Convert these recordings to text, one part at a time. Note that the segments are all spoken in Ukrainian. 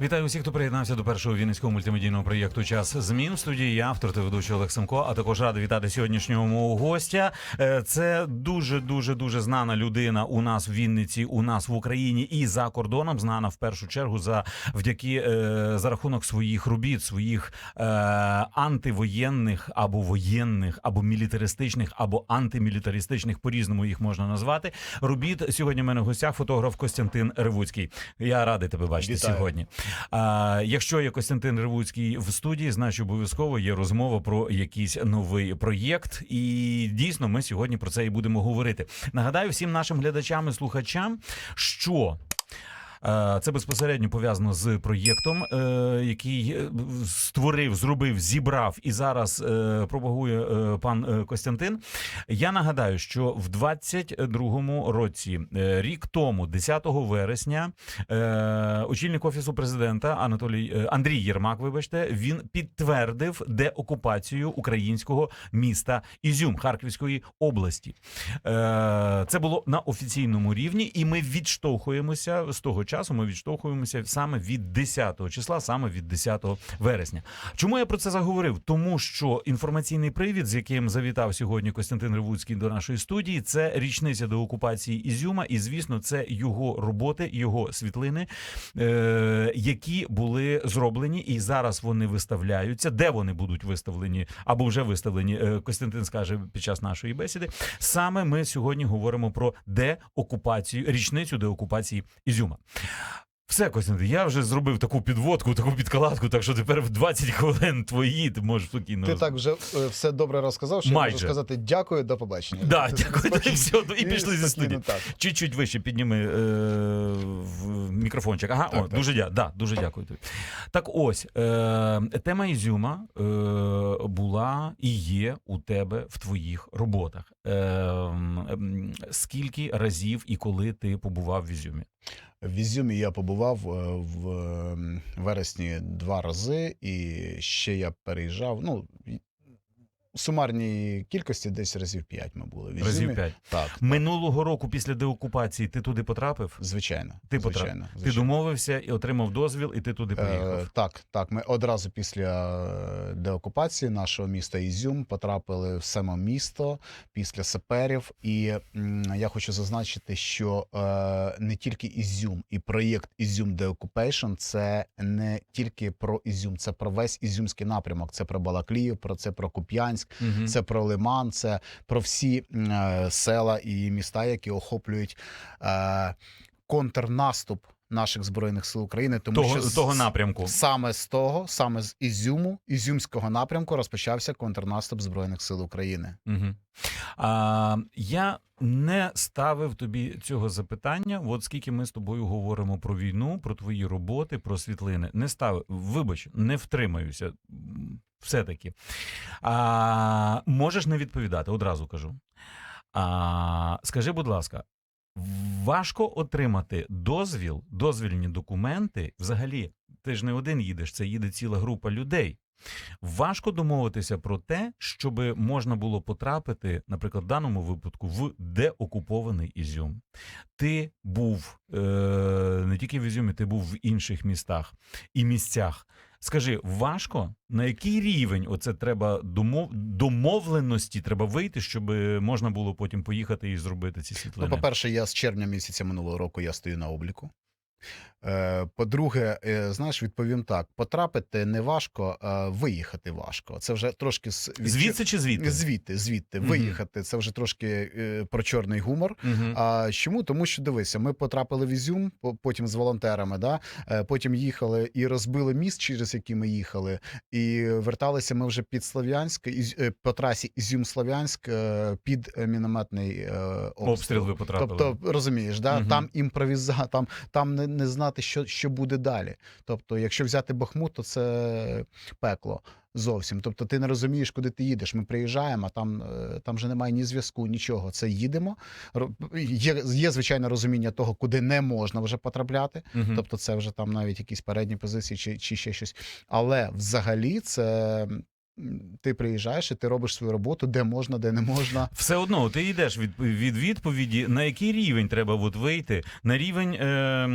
Вітаю усіх, хто приєднався до першого вінницького мультимедійного проєкту Час змін в студії. Я автор та ведучий Олег Семко. А також радий вітати сьогоднішнього мого гостя. Е, Це дуже дуже дуже знана людина у нас в Вінниці, у нас в Україні і за кордоном. Знана в першу чергу за вдяки е, за рахунок своїх робіт, своїх е, антивоєнних або воєнних, або мілітаристичних, або антимілітаристичних, по різному їх можна назвати. Робіт сьогодні. в мене в гостях фотограф Костянтин Ревуцький. Я радий тебе бачити Вітаю. сьогодні. А, якщо є Костянтин Ревуцький в студії, значить обов'язково є розмова про якийсь новий проєкт. І дійсно, ми сьогодні про це і будемо говорити. Нагадаю всім нашим глядачам і слухачам, що. Е, Це безпосередньо пов'язано з проєктом, е, який е, створив, зробив, зібрав і зараз пропагує пан Костянтин. Я нагадаю, що в 22-му році, рік тому, 10 вересня, очільник офісу президента Анатолій Андрій Єрмак, вибачте, він підтвердив деокупацію українського міста Ізюм Харківської області. Це було на офіційному рівні, і ми відштовхуємося з того часу. Ми відштовхуємося саме від 10 числа, саме від 10 вересня. Чому я про це заговорив? Тому що інформаційний привід, з яким завітав сьогодні Костянтин Ревуцький до нашої студії, це річниця до окупації Ізюма, і звісно, це його роботи, його світлини, е, які були зроблені, і зараз вони виставляються. Де вони будуть виставлені або вже виставлені? е, Костянтин скаже під час нашої бесіди. Саме ми сьогодні говоримо про деокупацію, річницю деокупації Ізюма. Все, Костянтин, я вже зробив таку підводку, таку підкладку, так що тепер в 20 хвилин твої ти можеш спокійно. Ти так вже е, все добре розказав, що Майже. я можу сказати дякую, до побачення. Да, Ти дякую, спокійно- і все, і пішли зі спокійно студії. Так. Чуть-чуть вище підніми е, в мікрофончик. Ага, Так, о, так. дуже дя, да, дуже дякую тобі. Так ось, е, тема Ізюма е, була і є у тебе в твоїх роботах. Е, м, скільки разів і коли ти побував в Ізюмі? В Ізюмі я побував е, в вересні два рази, і ще я переїжджав. Ну, в сумарній кількості десь разів п'ять ми були. В Разів п'ять. Так, Минулого року після деокупації ти туди потрапив? звичайно. Ти потрапив. звичайно, Ти домовився і отримав дозвіл, і ти туди поїхав. Е, так, так. Ми одразу після е, деокупації нашого міста Ізюм потрапили в саме місто після саперів. І м, я хочу зазначити, що е, не тільки Ізюм і проєкт Ізюм Деокупейшн це не тільки про Ізюм, це про весь ізюмський напрямок. Це про Балаклію, про це про Куп'янськ, Мгм. це про Лиман, це про всі е, села і міста, які охоплюють е, контрнаступ наших збройних сил України, тому того, що з- того напрямку. Саме з того, саме з Ізюму, Ізюмського напрямку розпочався контрнаступ Збройних сил України. Угу. А, я не ставив тобі цього запитання. От скільки ми з тобою говоримо про війну, про твої роботи, про світлини. Не ставив. Вибач, не втримаюся. Все-таки. А, можеш не відповідати, одразу кажу. А, скажи, будь ласка, важко отримати дозвіл, дозвільні документи. Взагалі, ти ж не один їдеш, це їде ціла група людей. Важко домовитися про те, щоб можна було потрапити, наприклад, в даному випадку, в деокупований Ізюм. Ти був е, не тільки в Ізюмі, ти був в інших містах і місцях. Скажи, важко на який рівень оце треба домов... домовленості треба вийти, щоб можна було потім поїхати і зробити ці Ну, по-перше, я з червня місяця минулого року я стою на обліку. Е, По-друге, е, знаєш, відповім так: потрапити не важко, а виїхати важко. Це вже трошки з відчу- Звідси чи звідти? Звідти, звідти, Мгм. виїхати. Це вже трошки е, про чорний гумор. Мгм. А чому? Тому що дивися, ми потрапили в Ізюм, по- потім з волонтерами, да? потім їхали і розбили міст, через який ми їхали, і верталися ми вже під Слов'янськ, по трасі Ізюм-Слов'янськ під мінометний обстріл. Обстріл ви потрапили. Тобто, розумієш, да? Мгм. там імпровіза, там, там не, не знати знати, що, що буде далі. Тобто, якщо взяти Бахмут, то це пекло зовсім. Тобто, ти не розумієш, куди ти їдеш. Ми приїжджаємо, а там, е, там вже немає ні зв'язку, нічого. Це їдемо. Є, є звичайне розуміння того, куди не можна вже потрапляти. Мгм. Тобто, це вже там навіть якісь передні позиції чи, чи ще щось. Але взагалі це. Ти приїжджаєш і ти робиш свою роботу, де можна, де не можна. Все одно ти йдеш від, від відповіді, на який рівень треба от вийти, на рівень е, е,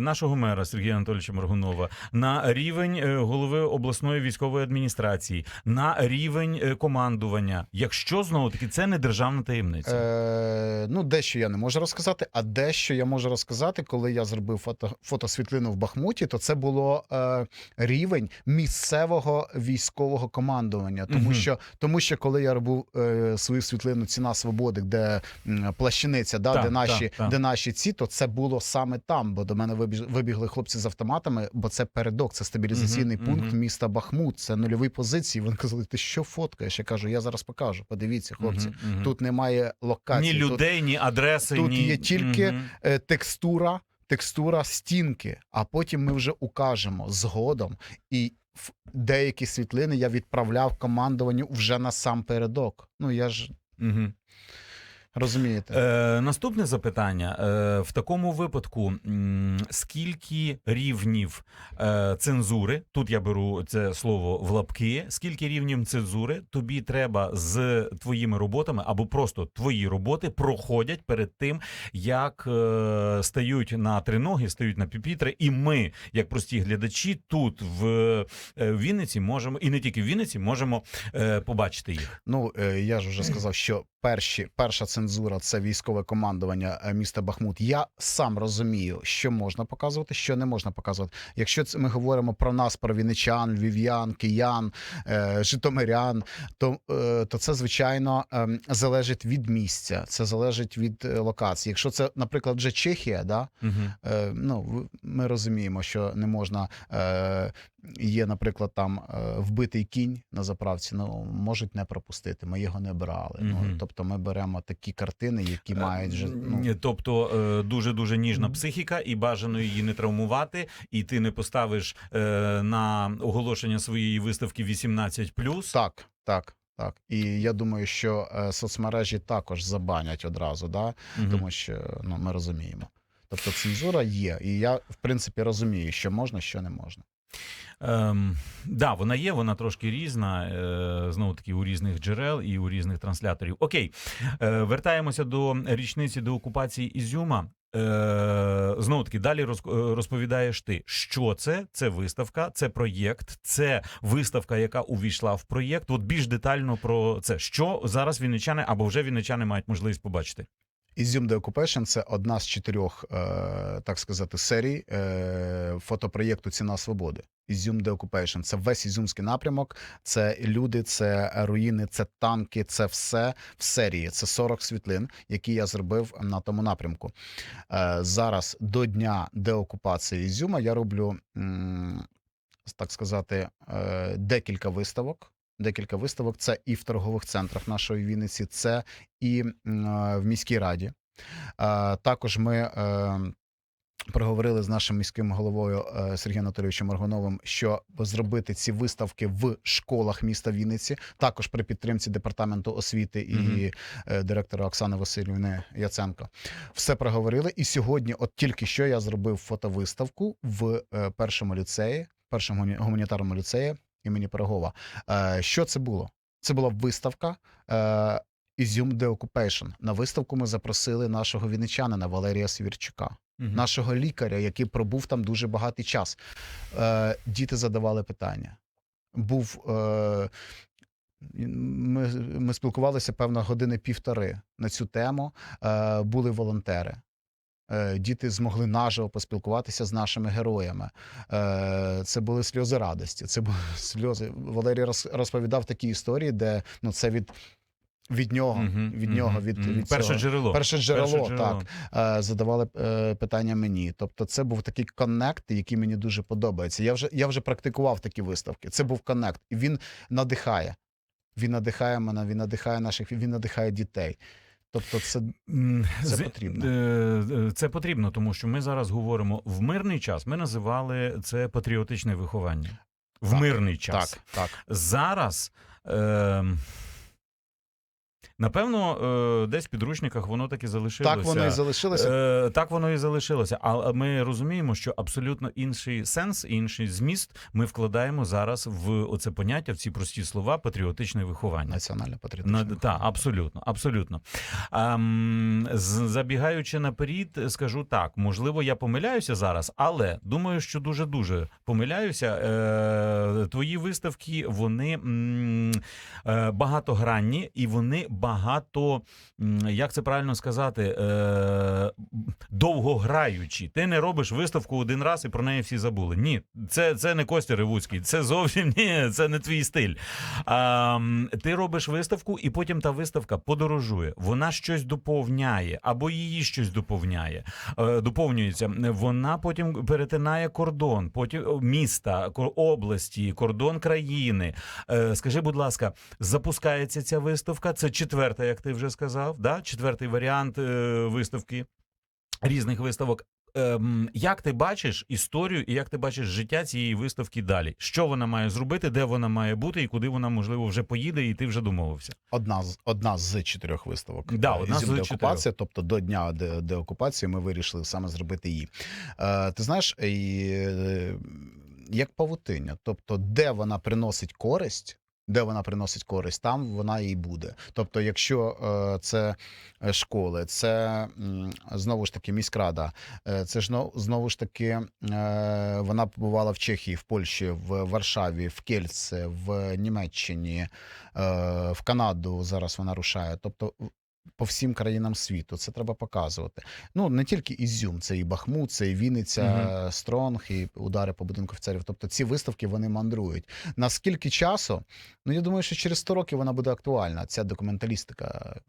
нашого мера Сергія Анатолійовича Моргунова, на рівень е, голови обласної військової адміністрації, на рівень е, командування. Якщо знову таки це не державна таємниця. Е, ну, дещо я не можу розказати, а дещо я можу розказати, коли я зробив фото, фотосвітлину в Бахмуті, то це було е, рівень місцевого військового командування. Тому, Мгм. що, тому що коли я робив е, свою світлину Ціна свободи, де м, плащаниця, да, де, наші, так, так. де наші ці, то це було саме там. Бо до мене вибігли хлопці з автоматами, бо це передок, це стабілізаційний Мгм, пункт мгм. міста Бахмут. Це нульові позиції. Вони казали, ти що фоткаєш? Я кажу, я зараз покажу. Подивіться, хлопці. Мгм, мгм. Тут немає локації. ні тут, людей, ні адреси, тут ні є тільки- Мгм. е, текстура, текстура стінки. А потім ми вже укажемо згодом. І деякі світлини я відправляв командуванню вже на сам передок. Ну я ж Мгм. Розумієте. Е, наступне запитання. Е, в такому випадку, м, скільки рівнів е, цензури, тут я беру це слово в лапки, скільки рівнів цензури тобі треба з твоїми роботами або просто твої роботи проходять перед тим, як е, стають на триноги, стають на піпітри, і ми, як прості глядачі, тут в е, Вінниці можемо, і не тільки в Вінниці, можемо е, побачити їх. Ну е, я ж вже сказав, що перші, перша цензура це військове командування е, міста Бахмут. Я сам розумію, що можна показувати, що не можна показувати. Якщо ми говоримо про нас, про вінничан, львів'ян, киян, е, житомирян, то, е, то це звичайно е, залежить від місця, це залежить від локації. Якщо це, наприклад, вже Чехія, да, Угу. Ну, ми розуміємо, що не можна. Є, наприклад, там вбитий кінь на заправці. Ну можуть не пропустити. Ми його не брали. Мгм. Ну тобто, ми беремо такі картини, які мають вже ну, Тобто дуже дуже ніжна психіка, і бажано її не травмувати, і ти не поставиш е, на оголошення своєї виставки 18+. так, так. Так, і я думаю, що е, соцмережі також забанять одразу, да? Мгм. тому що ну, ми розуміємо. Тобто цензура є, і я в принципі розумію, що можна, що не можна. Ем, да, вона є, вона трошки різна, е, знову таки у різних джерел і у різних трансляторів. Окей, е, вертаємося до річниці до окупації Ізюма. Е, знову таки, далі е, розповідаєш ти, що це? Це виставка, це проєкт, це виставка, яка увійшла в проєкт. От більш детально про це, що зараз вінничани або вже вінничани мають можливість побачити. Ізюм The Occupation – це одна з чотирьох, е, так сказати, серій е, фотопроєкту Ціна свободи. Ізюм The Occupation – це весь ізюмський напрямок, це люди, це руїни, це танки, це все в серії. Це 40 світлин, які я зробив на тому напрямку. Е, зараз до дня деокупації Ізюма я роблю, так сказати, декілька виставок. Декілька виставок. Це і в торгових центрах нашої Вінниці, це і е, в міській раді. Е, Також ми е, проговорили з нашим міським головою Сергієм Анатолійовичем Маргуновим, що зробити ці виставки в школах міста Вінниці, також при підтримці департаменту освіти і е, директора Оксани Васильівни Яценко. Все проговорили. І сьогодні, от тільки що я зробив фотовиставку в першому ліцеї, першому гуманітарному ліцеї імені Пирогова. Е, Що це було? Це була виставка. Е, Ізюм The Occupation. На виставку ми запросили нашого вінничанина Валерія Свірчука, Мгм. нашого лікаря, який пробув там дуже багатий час. Е, діти задавали питання. Був. Е, ми, ми спілкувалися певно години півтори на цю тему. Е, були волонтери. Е, Діти змогли наживо поспілкуватися з нашими героями. Е, Це були сльози радості. Це були сльози. Валерій розповідав такі історії, де ну це від, від нього, Мгм, від нього, від, від перше цього. джерело. Перше джерело, Перше джерело. так е, задавали питання мені. Тобто, це був такий коннект, який мені дуже подобається. Я вже я вже практикував такі виставки. Це був коннект, і він надихає. Він надихає мене, він надихає наших, він надихає дітей. Тобто, це Це з- потрібно. е, е, Це потрібно, тому що ми зараз говоримо в мирний час. Ми називали це патріотичне виховання. В Так, мирний час. так, так. Зараз. Е, Напевно, е, десь в підручниках воно так і залишилося. Так воно і залишилося. Е, так воно і залишилося. Але ми розуміємо, що абсолютно інший сенс, інший зміст ми вкладаємо зараз в оце поняття, в ці прості слова патріотичне виховання. Національне патріотичне. На, та, абсолютно, абсолютно. З- забігаючи наперед, скажу так: можливо, я помиляюся зараз, але думаю, що дуже дуже помиляюся. Е, твої виставки вони м, е, багатогранні і вони багато, як це правильно сказати, е, довгограючі. Ти не робиш виставку один раз і про неї всі забули. Ні, це, це не Костя Ревуцький, це зовсім ні, це не твій стиль. Ти робиш виставку, і потім та виставка подорожує. Вона щось доповняє, або її щось доповняє, е, доповнюється. Вона потім перетинає кордон, потім міста, області, кордон країни. Е, Скажи, будь ласка, запускається ця виставка? Це четверта, як ти вже сказав, да? четвертий варіант е, виставки різних виставок. Ем, як ти бачиш історію і як ти бачиш життя цієї виставки далі? Що вона має зробити, де вона має бути, і куди вона можливо вже поїде, і ти вже домовився? Одна з одна з чотирьох виставок. Да, е, одна з «Ізюм чотирьох. деокупація, тобто до дня де, деокупації ми вирішили саме зробити її. Е, ти знаєш, і, е, як павутиння, тобто, де вона приносить користь. Де вона приносить користь, там вона і буде. Тобто, якщо е, це е, школи, це знову ж таки міськрада, е, це ж знову ж таки вона побувала в Чехії, в Польщі, в Варшаві, в Кельце, в Німеччині, в Канаду зараз вона рушає. Тобто по всім країнам світу це треба показувати. Ну не тільки Ізюм, це і Бахмут, це і Вінниця, Стронг, і удари по будинку офіцерів. Тобто ці виставки вони мандрують. Наскільки часу? Ну я думаю, що через 100 років вона буде актуальна. Ця документалістика.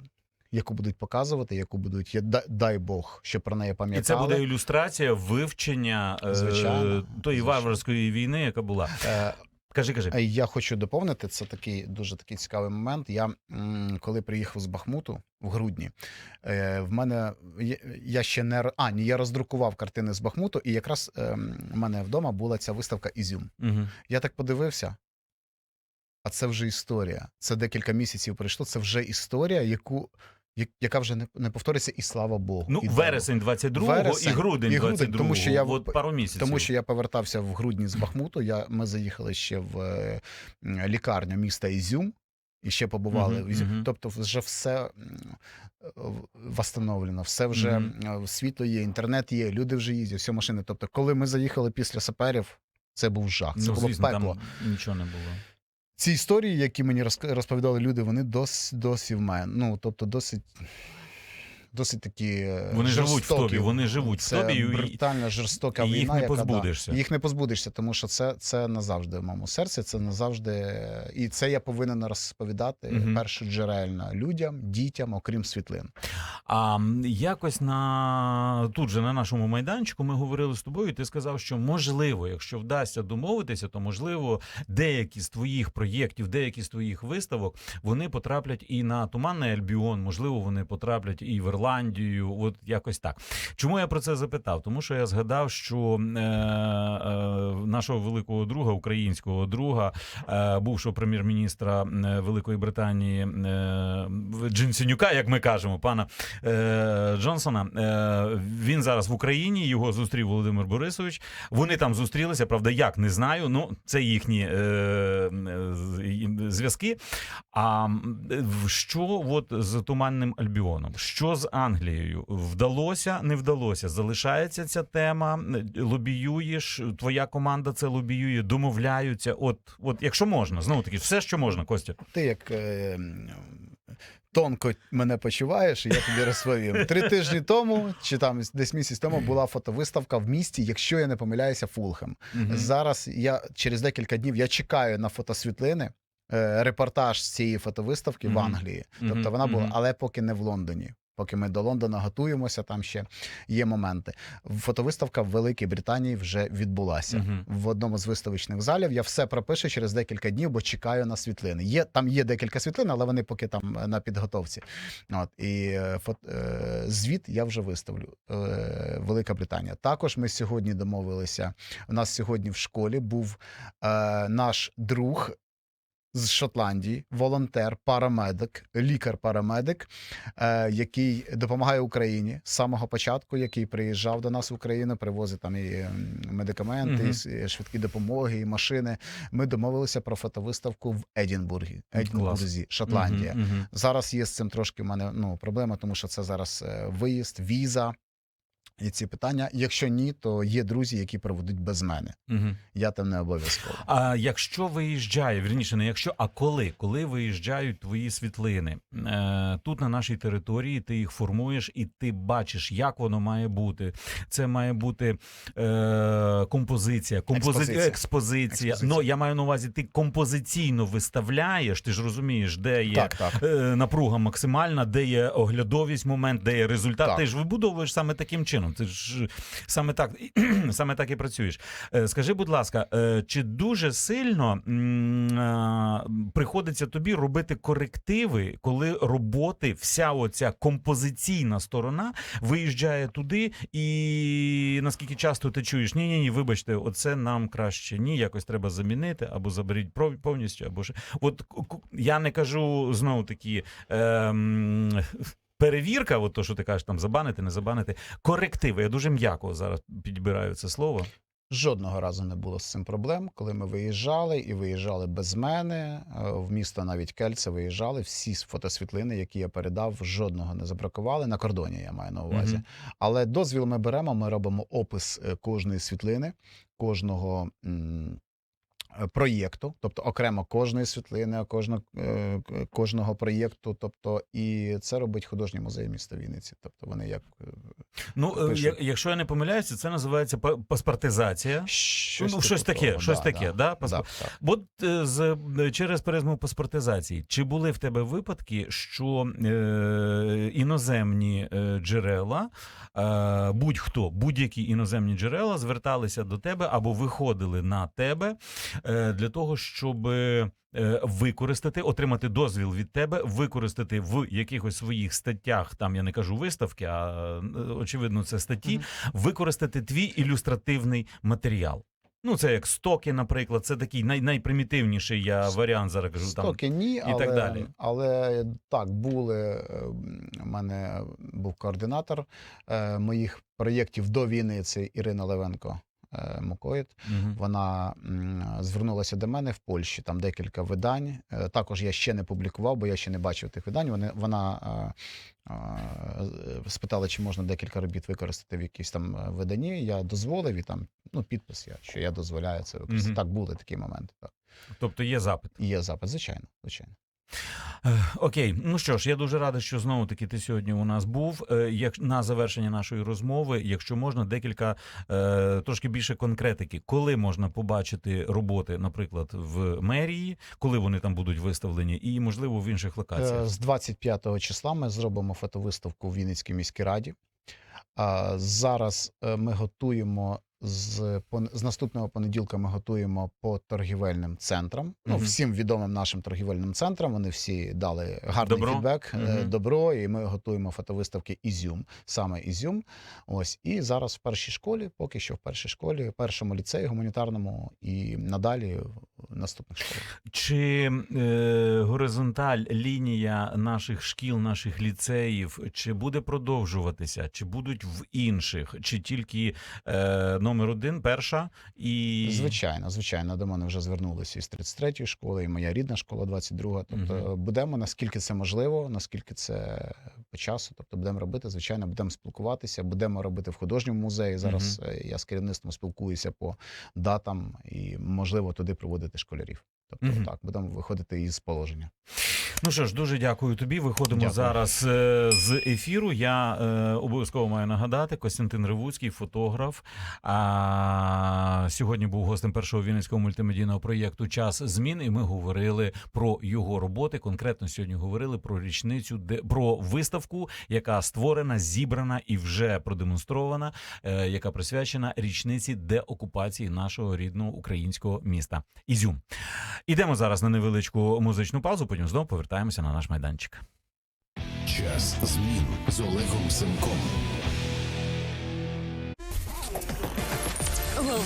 Яку будуть показувати, яку будуть я дай, Бог, що про неї І це буде ілюстрація вивчення е, тої звичайно. варварської війни, яка була. Е, Кажи, кажи. Е, Я хочу доповнити це такий дуже такий цікавий момент. Я коли приїхав з Бахмуту в грудні, е, в мене я- ще не а, ні, я роздрукував картини з Бахмуту, і якраз ем, в мене вдома була ця виставка Ізюм. Угу. Я так подивився. А це вже історія. Це декілька місяців пройшло. Це вже історія, яку яка вже не, не повториться, і слава Богу. Ну, і вересень 22-го Вересень і грудень і грудень, 22-го. тому що я От пару місяців. Тому що я повертався в грудні з Бахмуту. Я, ми заїхали ще в е, лікарню міста Ізюм. І ще побували Мгм, в Ізюм. мгм. Тобто, вже все м, в- восстановлено, все вже Мгм. м, світло є, інтернет є, люди вже їздять, всі машини. Тобто, коли ми заїхали після саперів, це був жах. Це ну, було звісно, пекло. там нічого не було. Ці історії, які мені розповідали люди, вони досі, досі в мене. Ну, тобто, досить. Досить такі е, Вони живуть в тобі, вони живуть в тобі, і- брутальна жорстока і їх не яка, да, позбудешся. їх не позбудешся, тому що це, це назавжди в моєму серці. Це назавжди, і це я повинен розповідати Мгм. першоджерельно людям, дітям, окрім світлин. А якось на тут же на нашому майданчику ми говорили з тобою. і Ти сказав, що можливо, якщо вдасться домовитися, то можливо деякі з твоїх проєктів, деякі з твоїх виставок вони потраплять і на туманний Альбіон, можливо, вони потраплять і в Ірландію. От якось так. Чому я про це запитав? Тому що я згадав, що е, е, нашого великого друга, українського друга, е, бувшого прем'єр-міністра е, Великої Британії е, Джинсенюка, як ми кажемо, пана е, Джонсона. Е, він зараз в Україні. Його зустрів Володимир Борисович. Вони там зустрілися. Правда, як не знаю. Ну це їхні е, зв'язки. А що от з туманним Альбіоном? Що з Англією? Вдалося, не вдалося? Залишається ця тема. Лобіюєш, твоя команда це лобіює, домовляються. От, от якщо можна, знову таки, все, що можна, Костя. Ти як е, тонко мене почуваєш, і я тобі розповім. Три тижні тому, чи там десь місяць тому, була фотовиставка в місті, якщо я не помиляюся, Фулхем. Зараз я через декілька днів я чекаю на фотосвітлини. е, Репортаж з цієї фотовиставки в Англії, тобто вона була, але поки не в Лондоні. Поки ми до Лондона готуємося, там ще є моменти. Фотовиставка в Великій Британії вже відбулася Мгм. в одному з виставочних залів. Я все пропишу через декілька днів, бо чекаю на світлини. Є там є декілька світлин, але вони поки там е, на підготовці. От і е, фот, е, звіт я вже виставлю. Е, Велика Британія. Також ми сьогодні домовилися. У нас сьогодні в школі був е, наш друг. З Шотландії, волонтер, парамедик, лікар-парамедик, е, який допомагає Україні з самого початку, який приїжджав до нас в Україну, привозить там і медикаменти, Мгм. і швидкі допомоги, і машини. Ми домовилися про фотовиставку в Едінбургі, Едінбурзі, Шотландія. Мгм, мгм. Зараз є з цим трошки в мене ну, проблема, тому що це зараз е, виїзд, віза і ці питання. Якщо ні, то є друзі, які проведуть без мене. Мгм. Я там не обов'язково. А якщо виїжджає, вірніше, не якщо, а коли? Коли виїжджають твої світлини е, тут на нашій території, ти їх формуєш і ти бачиш, як воно має бути. Це має бути е, композиція, компози... Експозиція. експозиція. Експозиція. Ну я маю на увазі, ти композиційно виставляєш. Ти ж розумієш, де є Так, так. е, напруга максимальна, де є оглядовість момент, де є результат. Так. Ти ж вибудовуєш саме таким чином. Ти ж саме так саме так і працюєш. Е, Скажи, будь ласка, е, чи дуже сильно приходиться тобі робити корективи, коли роботи, вся оця композиційна сторона виїжджає туди, і наскільки часто ти чуєш, ні, ні, ні, вибачте, оце нам краще ні, якось треба замінити, або заберіть повністю, або ж от я не кажу знову такі. Ем... Перевірка, от то, що ти кажеш, там забанити, не забанити. Корективи. Я дуже м'яко зараз підбираю це слово. Жодного разу не було з цим проблем. Коли ми виїжджали і виїжджали без мене. е, В місто навіть Кельце виїжджали. Всі фотосвітлини, які я передав, жодного не забракували. На кордоні я маю на увазі. Мгм. Але дозвіл ми беремо. Ми робимо опис е, кожної світлини, кожного. м, Проєкту, тобто окремо кожної світлини, кожного, е, кожного проєкту, тобто і це робить художній музей міста Вінниці. Тобто вони як е, Ну, е, Пишу. я- якщо я не помиляюся, це називається па- паспортизація. ну, щось таке, того. щось таке, да, да, паспорт. так. От е, з через призму паспортизації, чи були в тебе випадки, що е, іноземні джерела, е, будь-хто, будь-які іноземні джерела зверталися до тебе або виходили на тебе для того, щоб е, використати, отримати дозвіл від тебе, використати в якихось своїх статтях, там я не кажу виставки, а е, очевидно, це статті, використати твій ілюстративний матеріал. Ну, це як стоки, наприклад, це такий най- найпримітивніший я варіант зараз кажу. Там. Стоки ні, так але, далі. але так, були. е, У мене був координатор е, моїх проєктів до війни. Це Ірина Левенко. Е, Мукоїд. Мгм. Вона звернулася до мене в Польщі. Там декілька видань. Е, Також я ще не публікував, бо я ще не бачив тих видань. Вони вона е, спитала, чи можна декілька робіт використати в якійсь там виданні. Я дозволив і там ну підпис я, що я дозволяю це використати. Мгм. Так були такі моменти. Так Тобто є запит. Є запит, звичайно, звичайно. Е, Окей, ну що ж, я дуже радий, що знову таки ти сьогодні у нас був. Е, Як на завершення нашої розмови, якщо можна, декілька е, трошки більше конкретики, коли можна побачити роботи, наприклад, в мерії, коли вони там будуть виставлені, і можливо в інших локаціях. З 25 числа ми зробимо фотовиставку в Вінницькій міській раді. А Зараз ми готуємо з, з наступного понеділка. Ми готуємо по торгівельним центрам. Ну, всім відомим нашим торгівельним центрам. Вони всі дали гарний Добро. фідбек, Мгм. добро. І ми готуємо фотовиставки Ізюм, саме Ізюм. Ось і зараз в першій школі, поки що в першій школі, першому ліцеї гуманітарному і надалі в наступних школах. Чи е, горизонталь лінія наших шкіл, наших ліцеїв, чи буде продовжуватися, чи будуть в інших, чи тільки е, номер один, перша і Звичайно, звичайно, до мене вже звернулися із 33-ї школи, і моя рідна школа 22. Тобто Мгм. будемо наскільки це можливо, наскільки це по часу. Тобто будемо робити, звичайно, будемо спілкуватися, будемо робити в художньому музеї. Зараз е, я з керівництвом спілкуюся по датам і можливо туди проводити школярів. Тобто Мгм. так, будемо виходити із положення. Ну що ж, дуже дякую тобі. Виходимо Дякую. зараз е, з ефіру. Я е, обов'язково маю нагадати, Костянтин Ривуцький, фотограф. А сьогодні був гостем першого вінницького мультимедійного проєкту Час змін. І ми говорили про його роботи. Конкретно сьогодні говорили про річницю, де про виставку, яка створена, зібрана і вже продемонстрована, е, яка присвячена річниці деокупації нашого рідного українського міста Ізюм. Ідемо зараз на невеличку музичну паузу. Потім знову повертаємося на наш майданчик. Час змін з Олегом Семком.